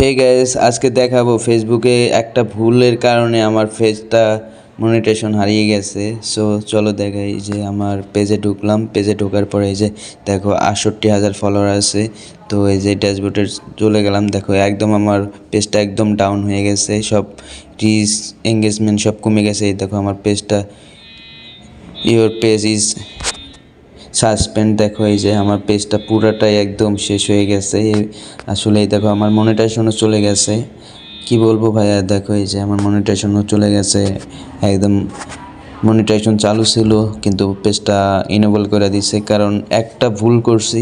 Hey guys আজকে দেখাবো ফেসবুকে একটা ভুলের কারণে আমার পেজটা মনিটেশন হারিয়ে গেছে। সো চলো দেখাই যে আমার পেজে ঢুকলাম। পেজে ঢোকার পরে এই যে, দেখো আটষট্টি হাজার ফলোয়ার আছে। তো এই যে ড্যাশবোর্ডে চলে গেলাম। দেখো একদম আমার পেজটা একদম ডাউন হয়ে গেছে। সব রিচ এঙ্গেজমেন্ট সব কমে গেছে। এই দেখো আমার পেজটা ইওর পেজ ইজ সাসপেন্ড দেখো, এই যে আমার পেজটা পুরাটাই একদম শেষ হয়ে গেছে। আসলে এই দেখো, আমার মনিটাইজেশনও চলে গেছে। কি বলব ভাইয়া, দেখো এই যে আমার মনিটাইজেশনও চলে গেছে। একদম মনিটাইজেশন চালু ছিল, কিন্তু পেজটা ইনেবল করে দিছে। কারণ একটা ভুল করছি,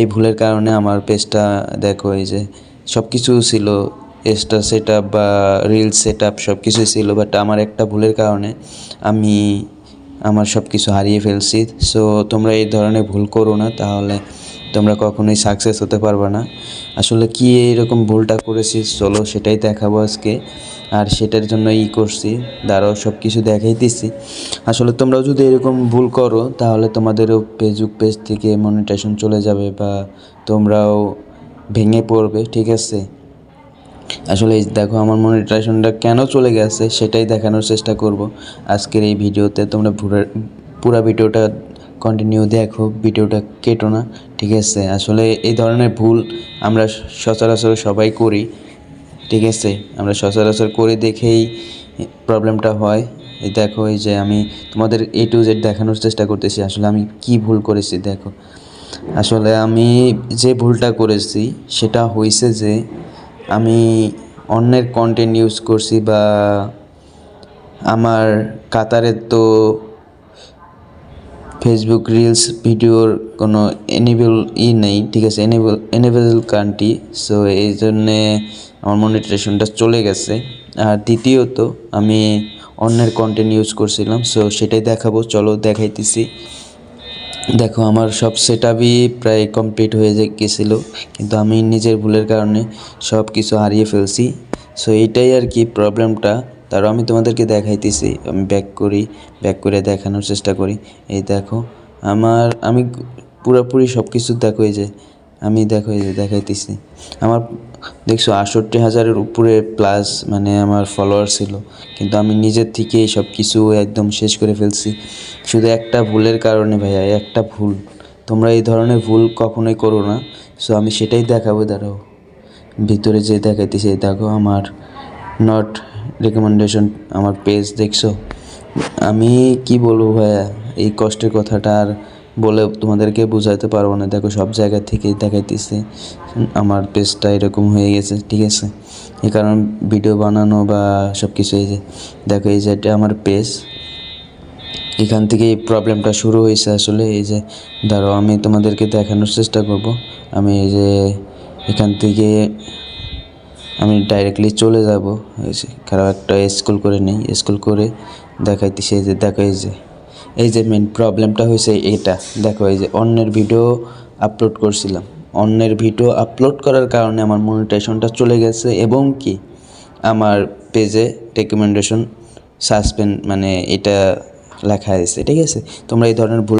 এই ভুলের কারণে আমার পেজটা দেখো, এই যে সব কিছু ছিল এক্সট্রা সেট বা রিল সেট আপ সব কিছুই ছিল বাট আমার একটা ভুলের কারণে আমি আমার সব কিছু হারিয়ে ফেলছি। সো তোমরা এই ধরনের ভুল করো না, তাহলে তোমরা কখনোই সাকসেস হতে পারবে না। আসলে কি এরকম ভুলটা করেছি, চলো সেটাই দেখাবো আজকে। আর সেটার জন্য ই করছি, দাঁড়াও সব কিছু দেখাইতেছি। আসলে তোমরাও যদি এরকম ভুল করো, তাহলে তোমাদেরও ফেসবুক পেজ থেকে মনিটেশন চলে যাবে বা তোমরাও ভেঙে পড়বে, ঠিক আছে? আসলে দেখো, আমার মনিটাইজেশনটা কেন চলে গেছে সেটাই দেখানোর চেষ্টা করব। আজকের এই ভিডিওতে তোমরা পুরা ভিডিওটা কন্টিনিউ দেখো, ভিডিওটা কেটো না, ঠিক আছে? আসলে এই ধরনের ভুল আমরা সচরাচর সবাই করি, ঠিক আছে? আমরা সচরাচর করে দেখেই প্রবলেমটা হয়। এই দেখো, এই যে আমি তোমাদের এ টু জেড দেখানোর চেষ্টা করতেছি, আসলে আমি কি ভুল করেছি দেখো? আসলে আমি যে ভুলটা করেছি, সেটা হয়েছে যে আমি অন্যের কন্টেন্ট ইউজ করছি বা আমার কাতারের তো ফেসবুক রিলস ভিডিওর কোনো এনেবল ই নেই, ঠিক আছে? এনেবল এনেবল কান্ট্রি সো এই জন্যে আমার মনিটাইজেশনটা চলে গেছে। আর দ্বিতীয়ত, আমি অন্যের কন্টেন্ট ইউজ করছিলাম সো সেটাই দেখাবো, চলো দেখাইতেছি। দেখো, আমার সব সেট প্রায় কমপ্লিট হয়ে গেছিল, কিন্তু আমি নিজের ভুলের কারণে সব কিছু হারিয়ে ফেলছি। সো এটাই আর কি প্রবলেমটা তারও আমি তোমাদেরকে দেখাইতেছি। আমি ব্যাক করি ব্যাক করে দেখানোর চেষ্টা করি। এই দেখো, আমার, আমি পুরোপুরি সব কিছু দেখো, এই যে, আমি দেখো, এই যে দেখাইতেছি। আমার দেখছ, আটষট্টি হাজারের উপরে প্লাস মানে আমার ফলোয়ার ছিল। কিন্তু আমি নিজের থেকেই সব কিছু একদম শেষ করে ফেলছি। শুধু একটা ভুলের কারণে ভাইয়া, একটা ভুল। তোমরা এই ধরনের ভুল কখনোই করো না। সো আমি সেটাই দেখাবো, দাঁড়াও। ভিতরে যে এই দেখো আমার নট রেকমেন্ডেশন আমার পেজ দেখছ? আমি কি বলব ভাইয়া, এই কষ্টের কথাটা আর বলে তোমাদেরকে বোঝাতে পারব না। দেখো, সব জায়গা থেকেই দেখাইতেছে আমার পেজটা এরকম হয়ে গেছে, ঠিক আছে? এ কারণ ভিডিও বানানো বা সব কিছু এই যে, দেখো, এই যে এটা আমার পেজ এখান থেকে এই প্রবলেমটা শুরু হয়েছে আসলে। এই যে, ধরো, আমি তোমাদেরকে দেখানোর চেষ্টা করব। আমি এই যে, এখান থেকে আমি ডাইরেক্টলি চলে যাব। কারও একটা স্কুল করে নেই। স্কুল করে দেখাইতেছি, এই যে, দেখো, এই যে। এই যে মেন প্রবলেমটা হয়েছে এটা দেখো, এই যে অন্যের ভিডিও আপলোড করছিলাম। অন্যের ভিডিও আপলোড করার কারণে আমার মনিটাইজেশনটা চলে গেছে এবং কি? আমার পেজে রেকমেন্ডেশন সাসপেন্ড মানে এটা লেখা আছে ঠিক আছে? তোমরা এই ধরনের ভুল